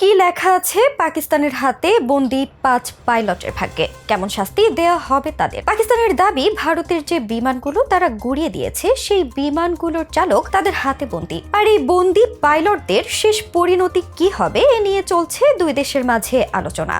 কি লেখা আছে পাকিস্তানের হাতে বন্দি পাঁচ পাইলটের ভাগ্যে? কেমন শাস্তি দেয়া হবে তাদের? পাকিস্তানের দাবি, ভারতের যে বিমানগুলো তারা গুড়িয়ে দিয়েছে, সেই বিমানগুলোর চালক তাদের হাতে বন্দি। আর এই বন্দি পাইলটদের শেষ পরিণতি কি হবে এ নিয়ে চলছে দুই দেশের মাঝে আলোচনা।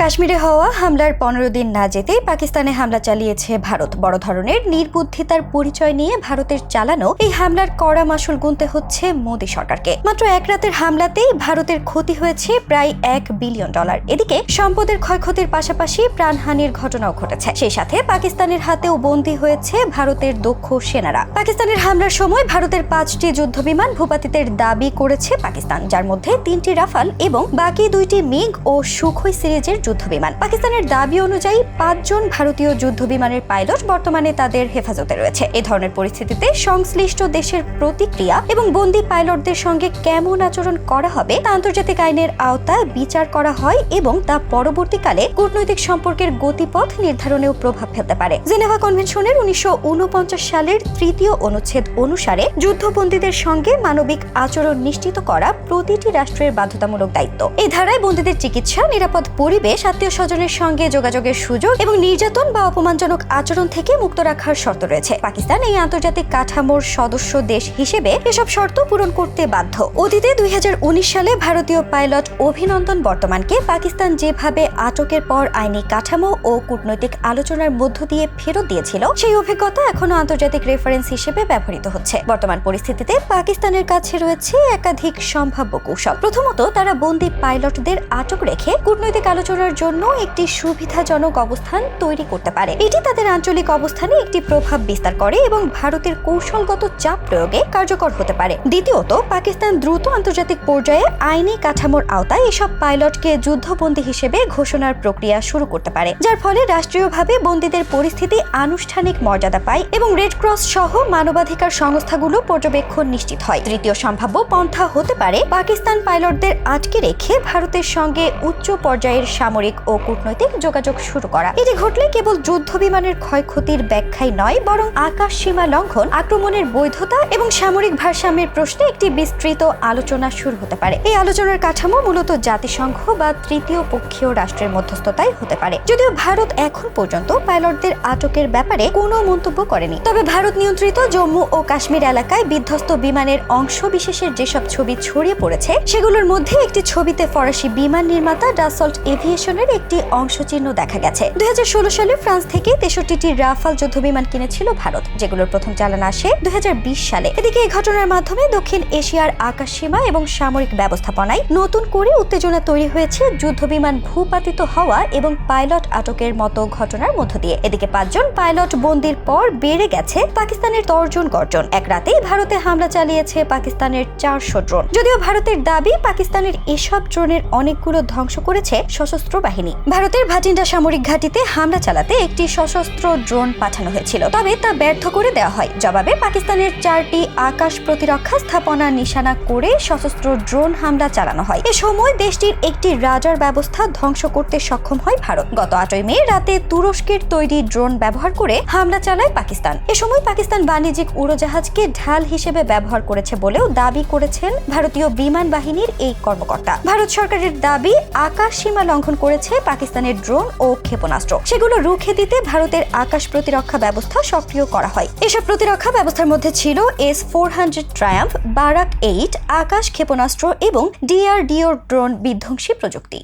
কাশ্মীরে হওয়া হামলার পনেরো দিন না যেতেই পাকিস্তানে হামলা চালিয়েছে ভারত। বড় ধরনের নির্বুদ্ধিতার পরিচয় নিয়ে ভারতের চালানো এই হামলার কড়া মাসুল গুনতে হচ্ছে মোদী সরকারকে। মাত্র এক রাতের হামলাতেই ভারতের ক্ষতি হয়েছে প্রায় এক বিলিয়ন ডলার। এদিকে সম্পদের ক্ষয়ক্ষতির পাশাপাশি প্রাণহানির ঘটনাও ঘটেছে। সেই সাথে পাকিস্তানের হাতেও বন্দী হয়েছে ভারতের দক্ষ সেনারা। পাকিস্তানের হামলার সময় ভারতের পাঁচটি যুদ্ধবিমান ভূপাতিতের দাবি করেছে পাকিস্তান, যার মধ্যে তিনটি রাফাল এবং বাকি দুইটি মিগ ও সুখই সিরিজের যুদ্ধবিমান। পাকিস্তানের দাবি অনুযায়ী পাঁচজন ভারতীয় যুদ্ধবিমানের পাইলট বর্তমানে তাদের হেফাজতে রয়েছে। এ ধরনের পরিস্থিতিতে সংশ্লিষ্ট দেশের প্রতিক্রিয়া এবং বন্দি পাইলটদের সঙ্গে কেমন আচরণ করা হবে তা আন্তর্জাতিক আইনের আওতায় বিচার করা হয় এবং তা পরবর্তীকালে কূটনৈতিক সম্পর্কের গতিপথ নির্ধারণেও প্রভাব ফেলতে পারে। জেনেভা কনভেনশনের উনিশশো উনপঞ্চাশ সালের তৃতীয় অনুচ্ছেদ অনুসারে যুদ্ধবন্দীদের সঙ্গে মানবিক আচরণ নিশ্চিত করা প্রতিটি রাষ্ট্রের বাধ্যতামূলক দায়িত্ব। এই ধারায় বন্দীদের চিকিৎসা, নিরাপদ পরিবেশ আত্মীয় স্বজনের সঙ্গে যোগাযোগের সুযোগ এবং নির্যাতন বা অপমানজনক আচরণ থেকে মুক্ত রাখার শর্ত রয়েছে। পাকিস্তান এই আন্তর্জাতিক কাঠামোর সদস্য দেশ হিসেবে এসব শর্ত পূরণ করতে বাধ্য। অতীতে দুই হাজার উনিশ সালে ভারতীয় পাইলট অভিনন্দন বর্তমানকে পাকিস্তান যেভাবে আটকের পর আইনি কাঠামো ও কূটনৈতিক আলোচনার মধ্য দিয়ে ফেরত দিয়েছিল, সেই অভিজ্ঞতা এখনও আন্তর্জাতিক রেফারেন্স হিসেবে ব্যবহৃত হচ্ছে। বর্তমান পরিস্থিতিতে পাকিস্তানের কাছে রয়েছে একাধিক সম্ভাব্য কৌশল। প্রথমত, তারা বন্দি পাইলটদের আটক রেখে কূটনৈতিক আলোচনার জন্য একটি সুবিধাজনক অবস্থান তৈরি করতে পারে। এটি তাদের আঞ্চলিক অবস্থানে একটি প্রভাব বিস্তার করে এবং ভারতের কৌশলগত চাপ প্রয়োগে কার্যকর হতে পারে। দ্বিতীয়ত, পাকিস্তান দ্রুত আন্তর্জাতিক পর্যায়ে আইনি কাঠামোর আওতায় এসব পাইলটকে যুদ্ধবন্দী হিসেবে ঘোষণার প্রক্রিয়া শুরু করতে পারে, যার ফলে রাষ্ট্রীয়ভাবে বন্দীদের পরিস্থিতি আনুষ্ঠানিক মর্যাদা পায় এবং রেড ক্রস সহ মানবাধিকার সংস্থাগুলো পর্যবেক্ষণ নিশ্চিত হয়। তৃতীয় সম্ভাব্য পন্থা হতে পারে, পাকিস্তান পাইলটদের আটকে রেখে ভারতের সঙ্গে উচ্চ পর্যায়ের সামরিক ও কূটনৈতিক যোগাযোগ শুরু করা। এটি ঘটলে কেবল যুদ্ধ বিমানের ক্ষয়ক্ষতির ব্যাখ্যাই নয়, বরং আকাশ সীমা লঙ্ঘন, আক্রমণের বৈধতা এবং সামরিক ভারসাম্যের প্রশ্নে একটি বিস্তৃত আলোচনা শুরু হতে পারে। এই আলোচনার কাঠামো মূলত জাতিসংঘ বা তৃতীয় পক্ষীয় রাষ্ট্রের মধ্যস্থতায় হতে পারে। যদিও ভারত এখন পর্যন্ত পাইলটদের আটকের ব্যাপারে কোনো মন্তব্য করেনি। তবে ভারত নিয়ন্ত্রিত জম্মু ও কাশ্মীর এলাকায় বিধ্বস্ত বিমানের অংশ বিশেষের যেসব ছবি ছড়িয়ে পড়েছে, সেগুলোর মধ্যে একটি ছবিতে ফরাসি বিমান নির্মাতা ডাসল্ট এভিয়েশনের একটি অংশচিহ্ন দেখা গেছে। দুই হাজার ষোলো সালে ফ্রান্স থেকে তেষট্টিটি রাফাল যুদ্ধবিমান কিনেছিল ভারত, যেগুলোর প্রথম চালান আসে দুই হাজার বিশ সালে। এদিকে এই ঘটনার মাধ্যমে দক্ষিণ এশিয়ার আকাশ সীমা এবং সামরিক ব্যবস্থাপনায় নতুন করে উত্তেজনা তৈরি হয়েছে যুদ্ধবিমান ভূপাতিত হওয়া এবং পাইলট আটকের মতো ঘটনার মধ্য দিয়ে। এদিকে পাঁচজন পাইলট বন্দির পর বেড়ে গেছে পাকিস্তানের তর্জন গর্জন। এক রাতেই ভারতে হামলা চালিয়েছে পাকিস্তানের চারশো ড্রোন। যদিও ভারতের দাবি পাকিস্তানের এসব ড্রোনের অনেকগুলো ধ্বংস করেছে সশস্ত্র বাহিনী ভারতের ভাটিন্ডা সামরিক ঘাঁটিতে হামলা চালাতে একটি সশস্ত্র ড্রোন পাঠানো হয়েছিল। তবে তা ব্যর্থ করে দেওয়া হয়। জবাবে পাকিস্তানের চারটি আকাশ প্রতিরক্ষা স্থাপনা নিশানা করে সশস্ত্র ড্রোন হামলা চালানো হয়। এ সময় দেশটির একটি রাজার ব্যবস্থা ধ্বংস করতে সক্ষম হয় ভারত। গত আটই মে রাতে তুরস্কের তৈরি ড্রোন ব্যবহার করে হামলা চালায় পাকিস্তান। এ সময় পাকিস্তান বাণিজ্যিক উড়োজাহাজকে ঢাল হিসেবে ব্যবহার করেছে বলেও দাবি করেছেন ভারতীয় বিমান বাহিনীর এই কর্মকর্তা। ভারত সরকারের দাবি, আকাশ সীমা লঙ্ঘন করেছে পাকিস্তানের ড্রোন ও ক্ষেপণাস্ত্র। সেগুলো রুখে দিতে ভারতের আকাশ প্রতিরক্ষা ব্যবস্থা সক্রিয় করা হয়। এসব প্রতিরক্ষা ব্যবস্থার মধ্যে ছিল S four hundred Triumf Barak eight Akash ক্ষেপণাস্ত্র এবং ডিআরডিওর ড্রোন বিধ্বংসী প্রযুক্তি।